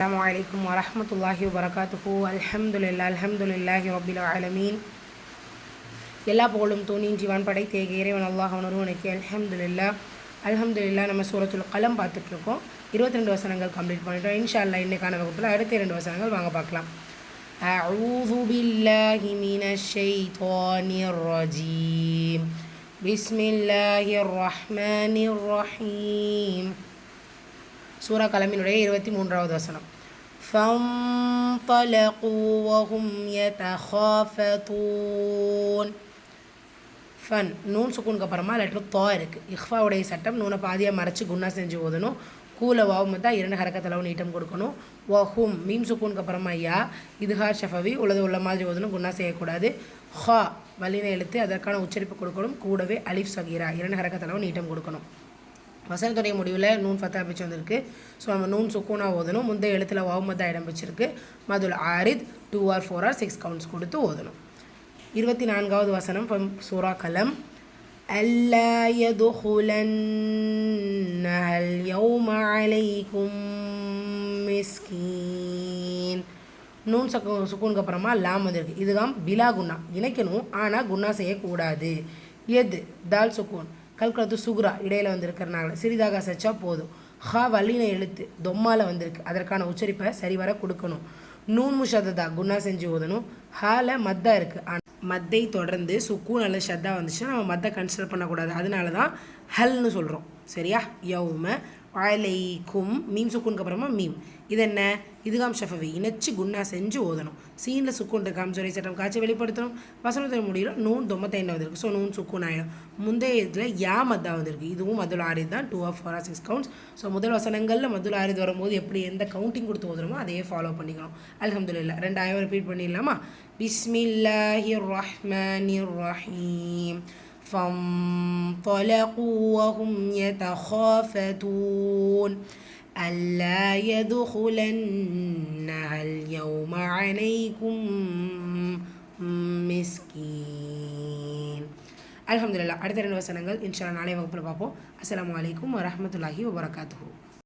السلام عليكم ورحمة الله وبركاته الحمد لله الحمد لله رب العالمين எல்லா புகழும் தூணின் ஜீவான் படைத்த இறைவன் அல்லாஹ் ஒருவனுக்கு அல்ஹம்துலில்லா அல்ஹம்துலில்லா நம்ம சூரத்துல் கலம் பார்த்துட்டு இருக்கோம் இருபத்தி ரெண்டு வசனங்கள் கம்ப்ளீட் பண்ணிட்டோம் இன்ஷா அல்லாஹ் இன்னைக்கான வகுப்பில் அடுத்த இரண்டு வசனங்கள் வாங்க பார்க்கலாம் أعوذ بالله من الشيطان الرجيم بسم الله الرحمن الرحيم சூரா கலமினுடைய இருபத்தி மூன்றாவது வசனம் فانطلقوا وهم يتخافتون ஃபன் நூன் சுக்குனுக்கு அப்புறமா லெட்ரு தோ இருக்குது இஹ்ஃபாவுடைய சட்டம் நூனை பாதியாக மறைச்சு குன்னா செஞ்சு ஓதணும் கூல வாவும் தான் இரண்டு ஹரக்கத்தளவு நீட்டம் கொடுக்கணும் வஹும் மீம் சுக்குனுக்கு அப்புறமா யா இதுஹார் ஷஃபவி உள்ளது உள்ள மாதிரி ஓதணும் குன்னா செய்யக்கூடாது ஹா வல்லின எழுத்து அதற்கான உச்சரிப்பு கொடுக்கணும் கூடவே அலிஃப் சகீரா இரண்டு ஹரக்கத்தளவு நீட்டம் கொடுக்கணும் வசனத்துடைய முடிவில் நூன் ஃபத்தா பிச்சு வந்திருக்கு ஸோ நம்ம நூன் சுக்கூனா ஓதணும் முந்தைய எழுத்தில் வாவுமத்தா இடம் பிடிச்சிருக்கு மதுல் ஆரித் two or four or six counts கொடுத்து ஓதணும் இருபத்தி நான்காவது வசனம் ஃப்ரம் சூரா கலம் ألا يدخلنها اليوم عليكم மிஸ்கீன் நூன் சக்கு சுக்கூனுக்கு அப்புறமா லாம் வந்திருக்கு இதுதான் பிலா குன்னா இணைக்கணும் ஆனால் குன்னா செய்யக்கூடாது எது தால் சுக்கூன் கல்கலத்து சுகுரா இடையில் வந்திருக்கிறனால சிறிதாக சச்சா போதும். ஹா வல்லின எழுத்து தொம்மால வந்திருக்கு. அதற்கான உச்சரிப்பை சரிவர கொடுக்கணும். நூன் முஷததா குன்னா செஞ்சு ஓதணும் ஹால மத்தா இருக்குது ஆனால் மத்தை தொடர்ந்து சுக்கூன் அல்லது ஷத்தா வந்துச்சுன்னா நம்ம மத்தை கன்சிடர் பண்ணக்கூடாது. அதனால தான் ஹல்னு சொல்கிறோம் சரியா? யௌம அலைக்கும். மீம் சுக்குனுக்கு அப்புறமா மீம். இது என்ன? இதுகாம் ஷஃபவி. இணைச்சு குன்னா செஞ்சு ஓதணும். சீனில் சுக்குன் இருக்காம் சொரை சட்டம் காய்ச்சி வெளிப்படுத்தணும். வசனத்தில் முடியல நூன் தொம்பத்தைண்டு வந்திருக்கு. ஸோ நூன் சுக்குன் ஆயிடும் முந்தைய இதில் யா மத்தா வந்திருக்கு. இதுவும் மதுல் ஆரித் தான். Two of four or six counts so முதல் வசனங்களில் மதுல் ஆரித் வரும்போது எப்படி எந்த கவுண்டிங் கொடுத்து ஓதுறோமோ அதையே ஃபாலோ பண்ணிக்கணும். அல்ஹம்துலில்லா. ரெண்டாயிரம் ரிப்பீட் பண்ணிடலாமா? பிஸ்மில்லாஹி ரஹ்மான் ரஹீம் فانطلقوا وهم يتخافتون ألا يدخلنها اليوم عليكم மிஸ்கீன் அல்ஹம்துலில்லாஹ் அடுத்த ரெண்டு வசனங்கள் இன்ஷா நாளை வகுப்பில் பார்ப்போம் அஸ்ஸலாமு அலைக்கும் வரஹ்மத்துல்லாஹி வபரகாத்துஹு